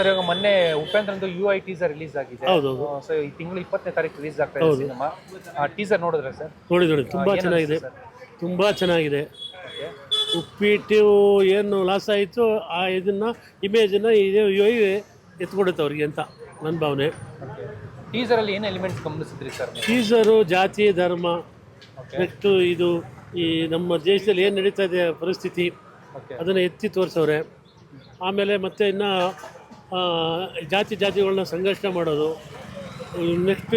Sir ಇವಾಗ ಮೊನ್ನೆ ಉಪೇಂದ್ರಂದು ಯು ಐ ಟೀಸರ್ ರಿಲೀಸ್ ಆಗಿದೆ. ಹೌದು ಸೊ ಈ ತಿಂಗಳು ಇಪ್ಪತ್ತನೇ ತಾರೀಕು ರಿಲೀಸ್ ಆಗ್ತಾ ಇದೆ ಸಿನಿಮಾ. ಟೀಸರ್ ನೋಡಿದ್ರೆ ಸರ್? ನೋಡಿ ನೋಡಿ. ತುಂಬ ಚೆನ್ನಾಗಿದೆ. ತುಂಬ ಚೆನ್ನಾಗಿದೆ. ಉಪ್ಪಿಟ್ಟು ಏನು ಲಾಸ್ ಆಯಿತು ಆ ಇದನ್ನು ಇಮೇಜನ್ನು ಇದು ಐ ಎತ್ಕೊಡುತ್ತೆ ಅವ್ರಿಗೆ ಅಂತ ನನ್ನ ಭಾವನೆ. ಟೀಸರಲ್ಲಿ ಏನು ಎಲಿಮೆಂಟ್ಸ್ ಗಮನಿಸಿದ್ರಿ ಸರ್ ಟೀಸರು ಜಾತಿ ಧರ್ಮ ನೆಕ್ಸ್ಟು ಇದು ಈ ನಮ್ಮ ದೇಶದಲ್ಲಿ ಏನು ನಡೀತಾ ಇದೆ ಪರಿಸ್ಥಿತಿ ಅದನ್ನು ಎತ್ತಿ ತೋರಿಸೋರೆ ಆಮೇಲೆ ಮತ್ತೆ ಇನ್ನು ಜಾತಿ ಜಾತಿಗಳನ್ನ ಸಂಘರ್ಷಣೆ ಮಾಡೋದು ನೆಕ್ಸ್ಟ್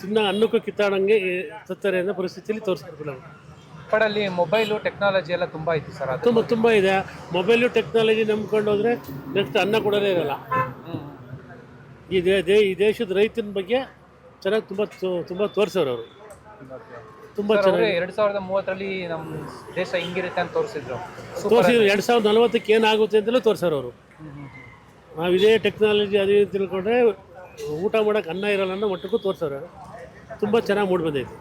ತಿನ್ನ ಅನ್ನಕ್ಕೂ ಕಿತ್ತಾಡಂಗೆ ಅಂತ ಅನ್ನೋ ಪರಿಸ್ಥಿತಿಯಲ್ಲಿ ತೋರಿಸ್ತಾರೆ ನಾವು. ಅಲ್ಲಿ ಮೊಬೈಲು ಟೆಕ್ನಾಲಜಿ ಎಲ್ಲ ತುಂಬ ಇತ್ತು ಸರ್ ಅದು. ತುಂಬ ತುಂಬ ಇದೆ. ಮೊಬೈಲು ಟೆಕ್ನಾಲಜಿ ನಂಬ್ಕೊಂಡು ಹೋದರೆ ನೆಕ್ಸ್ಟ್ ಅನ್ನ ಕೊಡೋದೇ ಇರಲ್ಲ. ಈ ದೇ ಈ ದೇಶದ ರೈತನ ಬಗ್ಗೆ ಚೆನ್ನಾಗಿ ತುಂಬ ತುಂಬ ತೋರಿಸೋರು ಅವರು. ತುಂಬ ಚೆನ್ನಾಗಿ. ಎರಡ್ ಸಾವಿರದ ಮೂವತ್ತರಲ್ಲಿ ನಮ್ಮ ದೇಶ ಹಿಂಗಿರುತ್ತೆ ಅಂತ ತೋರಿಸಿದ್ರು. ತೋರಿಸಿದ್ರು. ಎರಡು ಸಾವಿರದ ನಲವತ್ತಕ್ಕೆ ಏನಾಗುತ್ತೆ ಅಂತಲೂ ತೋರಿಸೋರು ಅವರು. ನಾವು ಇದೇ ಟೆಕ್ನಾಲಜಿ ಅದೇ ಇದು ತಿಳ್ಕೊಂಡ್ರೆ ಊಟ ಮಾಡೋಕ್ಕೆ ಅನ್ನ ಇರಲ್ಲ ಅನ್ನೋ ಮಟ್ಟಕ್ಕೂ ತೋರಿಸೋರು ತುಂಬ ಚೆನ್ನಾಗಿ ಮೂಡಿ ಬಂದೈತೆ.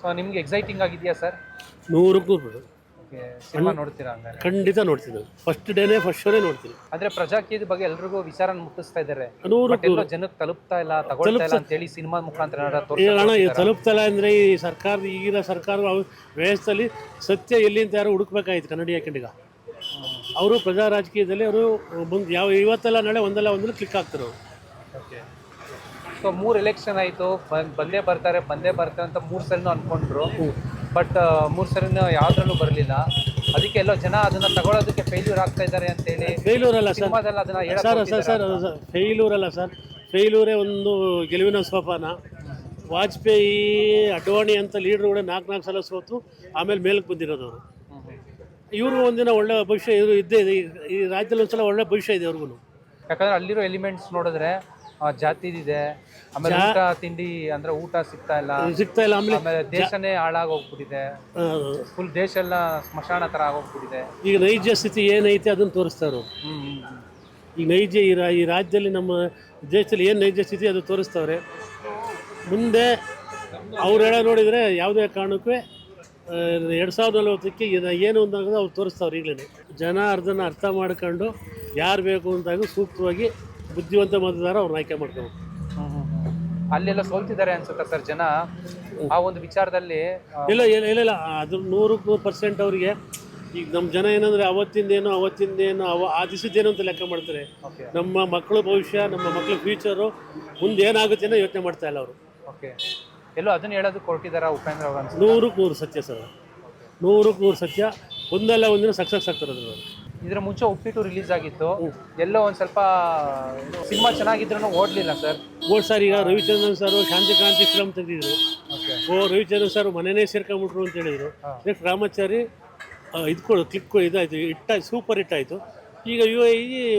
ಸೊ ನಿಮ್ಗೆ ಎಕ್ಸೈಟಿಂಗ್ ಆಗಿದೆಯಾ ಸರ್ ನೂರಕ್ಕೂ ನೂರು. ಓಕೆ ಸಿನಿಮಾ ನೋಡ್ತೀರಾ ಹಂಗಾರೆ? ಖಂಡಿತ ನೋಡ್ತೀನಿ. ಫಸ್ಟ್ ಡೇನೇ ಫಸ್ಟ್ ಶೋನೇ ನೋಡ್ತೀನಿ. ಅಂದ್ರೆ ಪ್ರಜಾಕೀಯದ ಬಗ್ಗೆ ಎಲ್ರಿಗೂ ವಿಚಾರ ಮುಟ್ಟಿಸ್ತಾ ಇದ್ದಾರೆ. ಬಟ್ ಎಲ್ಲೋ ಜನಕ್ಕೆ ತಲುಪ್ತಾ ಇಲ್ಲ ತಗೊಳ್ತಾ ಇಲ್ಲ ಅಂತ ಹೇಳಿ ಸಿನಿಮಾ ಮುಖಾಂತರ ತಲುಪ್ತಾ ಇಲ್ಲ ಅಂದ್ರೆ ಈ ತೋರಿಸ್ತಾ ತಲುಪ್ತಲ್ಲ ಅಂದರೆ ಈ ಸರ್ಕಾರದ ಈಗಿನ ಸರ್ಕಾರ ವ್ಯವಸ್ಥೆಯಲ್ಲಿ ಸತ್ಯ ಎಲ್ಲಿಂದ ಅಂತ ಯಾರು ಹುಡುಕ್ಬೇಕಾಯ್ತು ಕನ್ನಡಿ ಯಾಕಂಡೀಗ ಅವರು ಪ್ರಜಾ ರಾಜಕೀಯದಲ್ಲಿ ಅವರು ಮುಂದೆ ಯಾವ ಇವತ್ತೆಲ್ಲ ನಾಳೆ ಒಂದಲ್ಲ ಒಂದಲ್ಲ ಕ್ಲಿಕ್ ಆಗ್ತಾರೆ ಅವರು. ಓಕೆ ಸೊ ಮೂರು ಎಲೆಕ್ಷನ್ ಆಯಿತು. ಬಂದೇ ಬರ್ತಾರೆ ಬಂದೇ ಬರ್ತಾರೆ ಅಂತ ಮೂರು ಸರಿನೂ ಅಂದ್ಕೊಂಡ್ರು ಬಟ್ ಮೂರು ಸರಿನೂ ಯಾವ್ದ್ರಲ್ಲೂ ಬರಲಿಲ್ಲ. ಅದಕ್ಕೆ ಎಲ್ಲೋ ಜನ ಅದನ್ನ ತಗೊಳ್ಳೋದಕ್ಕೆ ಫೇಲ್ಯೂರ್ ಆಗ್ತಾ ಇದ್ದಾರೆ ಅಂತ ಹೇಳಿ ಫೇಲ್ಯೂರ್ ಅಲ್ಲ ಸರ್. ಸಿನಿಮಾದಲ್ಲಿ ಅದನ್ನ ಹೇಳಕ್ ಸರ್ ಸರ್ ಸರ್ ಫೇಲ್ಯೂರ್ ಅಲ್ಲ ಸರ್. ಫೇಲ್ಯೂರೇ ಒಂದು ಗೆಲುವಿನ ಸೋಪಾನ. ವಾಜಪೇಯಿ ಅಡ್ವಾಣಿ ಅಂತ ಲೀಡ್ರ್ ಕೂಡ ನಾಲ್ಕು ನಾಲ್ಕು ಸಲ ಸೋತು ಆಮೇಲೆ ಮೇಲಕ್ಕೆ ಬಂದಿರೋದು ಅವರು. ಇವ್ರಿಗೂ ಒಂದಿನ ಒಳ್ಳೆ ಭವಿಷ್ಯ ಇವರು ಇದ್ದೇ ಇದೆ. ಈ- ಈ ರಾಜ್ಯದಲ್ಲಿ ಒಂದ್ಸಲ ಒಳ್ಳೆ ಭವಿಷ್ಯ ಇದೆ ಅವ್ರಿಗೂ ಯಾಕಂದ್ರೆ ಅಲ್ಲಿರೋ ಎಲಿಮೆಂಟ್ಸ್ ನೋಡಿದ್ರೆ ಆ, ಜಾತಿದಿದೆ ಆಮೇಲೆ ಊಟ ತಿಂಡಿ ಅಂದ್ರೆ ಊಟ ಸಿಗ್ತಾ ಇಲ್ಲ. ಸಿಗ್ತಾ ಇಲ್ಲ ಆಮೇಲೆ ಆಮೇಲೆ ದೇಶನೇ ಹಾಳಾಗೋಗ್ಬಿಟ್ಟಿದೆ. ಆ, ಫುಲ್ ದೇಶ ಎಲ್ಲ ಸ್ಮಶಾನ ತರ ಆಗೋಗ್ಬಿಟ್ಟಿದೆ. ಈಗ ನೈಜ ಸ್ಥಿತಿ ಏನೈತೆ ಅದನ್ನು ತೋರಿಸ್ತಾರೆ ಈ ಹ್ಮ್ ಹ್ಮ್, ಹ್ಮ್. ಈಗ ನೈಜ ಈ ರಾ ಈ ರಾಜ್ಯದಲ್ಲಿ ನಮ್ಮ ದೇಶದಲ್ಲಿ ಏನು ನೈಜ ಸ್ಥಿತಿ ಅದು ತೋರಿಸ್ತವ್ರೆ? ಮುಂದೆ ಅವ್ರು ಹೇಳೋ ನೋಡಿದರೆ ಯಾವುದೇ ಕಾರಣಕ್ಕೂ ಎರಡು ಸಾವಿರದ ನಲವತ್ತಕ್ಕೆ ಇದು ಏನು ಅಂದಾಗ ಅವ್ರು ತೋರಿಸ್ತಾವ್ರು ಈಗಲೇ ಜನ ಅರ್ಧನ ಅರ್ಥ ಮಾಡ್ಕೊಂಡು ಯಾರು ಬೇಕು ಅಂದಾಗ ಸೂಕ್ತವಾಗಿ ಬುದ್ಧಿವಂತ ಮತದಾರ ಅವ್ರನ್ನ ಆಯ್ಕೆ ಹ್ಮ್. ಅಲ್ಲೆಲ್ಲ ಸೋಲ್ತಿದ್ದಾರೆ ಅನ್ಸುತ್ತೆ ಸರ್ ಜನ? ಆ ಒಂದು ವಿಚಾರದಲ್ಲಿ ಇಲ್ಲ ಇಲ್ಲ ಇಲ್ಲ ಇಲ್ಲ. ಅದ್ರ ನೂರಕ್ಕೆ ನೂರು ಪರ್ಸೆಂಟ್ ಅವರಿಗೆ ಈಗ ನಮ್ಮ ಜನ ಏನಂದರೆ ಅವತ್ತಿಂದೇನು ಅವತ್ತಿಂದೇನು ಅವ ಆ ದಿವಸದ್ದೇನು ಅಂತ ಲೆಕ್ಕ ಮಾಡ್ತಾರೆ. ನಮ್ಮ ಮಕ್ಕಳ ಭವಿಷ್ಯ ನಮ್ಮ ಮಕ್ಕಳ ಫ್ಯೂಚರು ಮುಂದೆ ಏನಾಗುತ್ತೆ ಅನ್ನೋ ಯೋಚನೆ ಮಾಡ್ತಾ ಇಲ್ಲ ಅವರು. ಓಕೆ. ಎಲ್ಲೋ ಅದನ್ನ ಹೇಳೋದು ಕೊಟ್ಟಿದ್ದಾರೆ ಉಪೇಂದ್ರ ಅವರು ಅನ್ಸುತ್ತೆ? ನೂರಕ್ಕೆ ನೂರು ಸತ್ಯ ಸರ್. ನೂರಕ್ಕೆ ನೂರು ಸತ್ಯ. ಒಂದಲ್ಲ ಒಂದಿನ ಸಕ್ಸಸ್ ಆಗ್ತಾರೆ ಅದ್ರ ಇದರ ಮುಂಚೆ ಉಪ್ಪಿಟ್ಟು ರಿಲೀಸ್ ಆಗಿತ್ತು. ಎಲ್ಲೋ ಒಂದ್ ಸ್ವಲ್ಪ ಸಿನಿಮಾ ಚೆನ್ನಾಗಿದ್ರು ಓಡ್ಲಿಲ್ಲ ಸರ್. ಓಡ್ ಸರ್ ಈಗ ರವಿಚಂದ್ರನ್ ಸರ್ ಶಾಂತಿ ಕ್ರಾಂತಿ ಫಿಲಮ್ ತೆಗೆದಿದ್ರು. ಓ ರವಿಚಂದ್ರನ್ ಸರ್ ಮನೆನೇ ಸೇರ್ಕೊಂಡ್ಬಿಟ್ರು ಅಂತ ಹೇಳಿದ್ರು. ನೆಕ್ಸ್ಟ್ ರಾಮಾಚಾರಿ ಇದು ಕೊಡು ಕ್ಲಿಕ್ ಇದಾಯ್ತು ಇಟ್ಟ ಸೂಪರ್ ಹಿಟ್ ಆಯಿತು. ಈಗ ಯು ಐ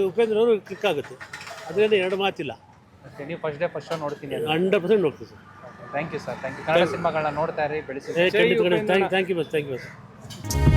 ಉಪೇಂದ್ರ ಅವರು ಕ್ಲಿಕ್ ಆಗುತ್ತೆ. ಅದರಿಂದ ಎರಡು ಮಾತಿಲ್ಲ. ನೀವು ಫಸ್ಟ್ ಡೇ ಫಸ್ಟ್ ಶೋ ನೋಡ್ತೀನಿ ಹಂಡ್ರೆಡ್ ಪರ್ಸೆಂಟ್ ನೋಡ್ತೀವಿ sir. Thank you sir thank you Kannada ಸಿನಿಮಾಗಳನ್ನ ನೋಡ್ತಾ ಇರಿ ಬೆಳೆಸಿ. Thank thank you boss thank you boss